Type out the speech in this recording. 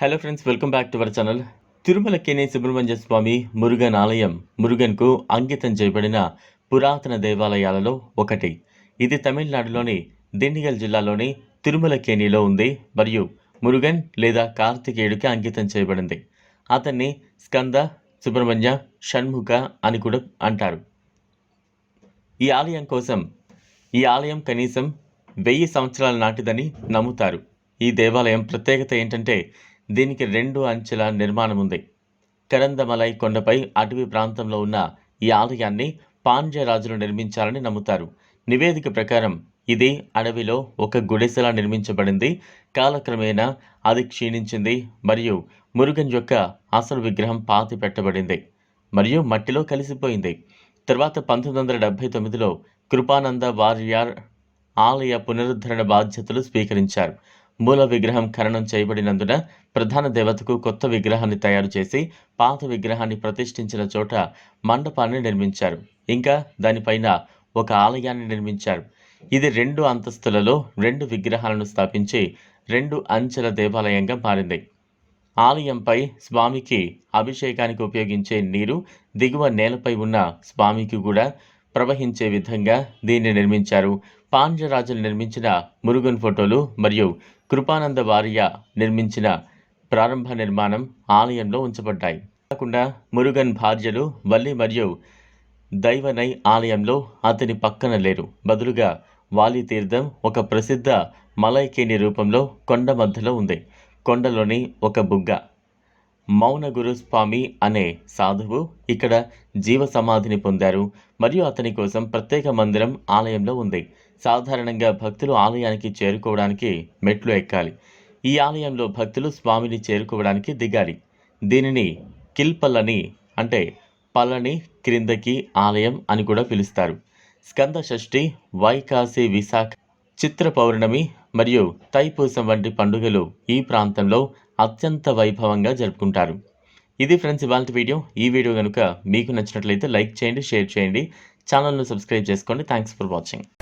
Hello friends welcome back to our channel Tirumala కేనే Subrahmanya Swamy Murugan ఆలయం మురుగన్కు అంకితం చేయబడిన పురాతన దేవాలయాలలో ఒకటి. ఇది తమిళనాడులోని దిండిగల్ జిల్లాలోని తిరుమల కేణిలో ఉంది మరియు మురుగన్ లేదా కార్తికేయుడికి అంకితం చేయబడింది. అతన్ని స్కంద సుబ్రహ్మణ్య షణ్ముఖ అని కూడా అంటారు. ఈ ఆలయం కోసం ఈ ఆలయం కనీసం వెయ్యి సంవత్సరాల నాటిదని నమ్ముతారు. ఈ దేవాలయం ప్రత్యేకత ఏంటంటే దీనికి రెండు అంచెల నిర్మాణం ఉంది కరందమలై కొండపై అటవీ ప్రాంతంలో ఉన్న ఈ ఆలయాన్ని పాండ్యరాజులు నిర్మించాలని నమ్ముతారు. నివేదిక ప్రకారం ఇది అడవిలో ఒక గుడిసెలా నిర్మించబడింది. కాలక్రమేణా అది క్షీణించింది మరియు మురుగన్ యొక్క అసలు విగ్రహం పాతి పెట్టబడింది మరియు మట్టిలో కలిసిపోయింది. తర్వాత పంతొమ్మిది వందల డెబ్భై తొమ్మిదిలో కృపానంద వారియార్ ఆలయ పునరుద్ధరణ బాధ్యతలు స్వీకరించారు. మూల విగ్రహం ఖననం చేయబడినందున ప్రధాన దేవతకు కొత్త విగ్రహాన్ని తయారు చేసి పాత విగ్రహాన్ని ప్రతిష్ఠించిన చోట మండపాన్ని నిర్మించారు. ఇంకా దానిపైన ఒక ఆలయాన్ని నిర్మించారు. ఇది రెండు అంతస్తులలో రెండు విగ్రహాలను స్థాపించి రెండు అంచెల దేవాలయంగా మారింది. ఆలయంపై స్వామికి అభిషేకానికి ఉపయోగించే నీరు దిగువ నేలపై ఉన్న స్వామికి కూడా ప్రవహించే విధంగా దీన్ని నిర్మించారు. పాండ్యరాజులు నిర్మించిన మురుగన్ ఫోటోలు మరియు కృపానంద వారియ నిర్మించిన ప్రారంభ నిర్మాణం ఆలయంలో ఉంచబడ్డాయి. కాకుండా మురుగన్ భార్యలు వల్లి మరియు దైవనై ఆలయంలో అతని పక్కన లేరు. బదులుగా వాలి తీర్థం ఒక ప్రసిద్ధ మలైకేని రూపంలో కొండ మధ్యలో ఉంది. కొండలోని ఒక బుగ్గ. మౌన గురుస్వామి అనే సాధువు ఇక్కడ జీవ సమాధిని పొందారు మరియు అతని కోసం ప్రత్యేక మందిరం ఆలయంలో ఉంది. సాధారణంగా భక్తులు ఆలయానికి చేరుకోవడానికి మెట్లు ఎక్కాలి. ఈ ఆలయంలో భక్తులు స్వామిని చేరుకోవడానికి దిగాలి. దీనిని కిల్పల్లని అంటే పల్లని క్రిందకి ఆలయం అని కూడా పిలుస్తారు. స్కంద షష్ఠి వైకాసి విశాఖ చిత్ర పౌర్ణమి మరియు తైపూసం వంటి పండుగలు ఈ ప్రాంతంలో అత్యంత వైభవంగా జరుపుకుంటారు. ఇది ఫ్రెండ్స్ ఇవాళ వీడియో. ఈ వీడియో కనుక మీకు నచ్చినట్లయితే లైక్ చేయండి షేర్ చేయండి. ఛానల్ను సబ్స్క్రైబ్ చేసుకోండి. Thanks for watching.